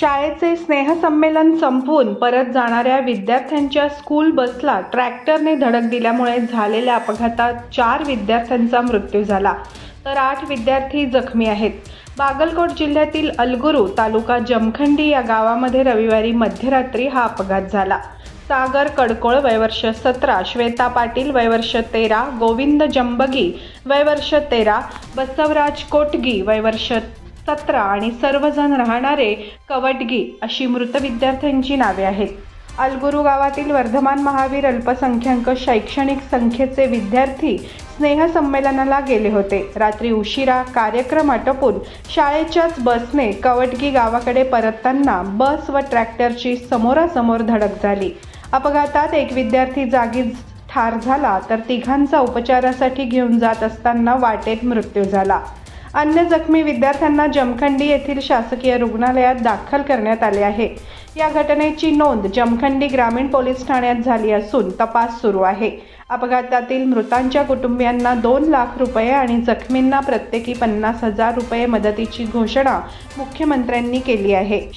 शाळेचे स्नेहसंमेलन संपवून परत जाणाऱ्या विद्यार्थ्यांच्या स्कूल बसला ट्रॅक्टरने धडक दिल्यामुळे झालेल्या अपघातात चार विद्यार्थ्यांचा मृत्यू झाला. तर आठ विद्यार्थी जखमी आहेत. बागलकोट जिल्ह्यातील अलगुरू तालुका जमखंडी या गावामध्ये रविवारी मध्यरात्री हा अपघात झाला. सागर कडकोळ वयवर्ष सतरा श्वेता पाटील वयवर्ष तेरा गोविंद जंबगी वयवर्ष तेरा बसवराज कोटगी वयवर्ष सतरा आणि सर्वजण राहणारे कवटगी अशी मृत विद्यार्थ्यांची नावे आहेत. अलगुरू गावातील वर्धमान महावीर अल्पसंख्याक शैक्षणिक संख्येचे विद्यार्थी स्नेहसंमेलनाला गेले होते. रात्री उशिरा कार्यक्रम आटोपून शाळेच्याच बसने कवटगी गावाकडे परतताना बस व ट्रॅक्टरची समोरासमोर धडक झाली. अपघातात एक विद्यार्थी जागीच ठार झाला तर तिघांचा उपचारासाठी घेऊन जात असताना वाटेत मृत्यू झाला. अन्य जखमी विद्यार्थ्यांना जमखंडी येथील शासकीय रुग्णालयात दाखल करण्यात आले आहे. या घटनेची नोंद जमखंडी ग्रामीण पोलीस ठाण्यात झाली असून तपास सुरू आहे. अपघातातील मृतांच्या कुटुंबियांना दोन लाख रुपये आणि जखमींना प्रत्येकी पन्नास हजार रुपये मदतीची घोषणा मुख्यमंत्र्यांनी केली आहे.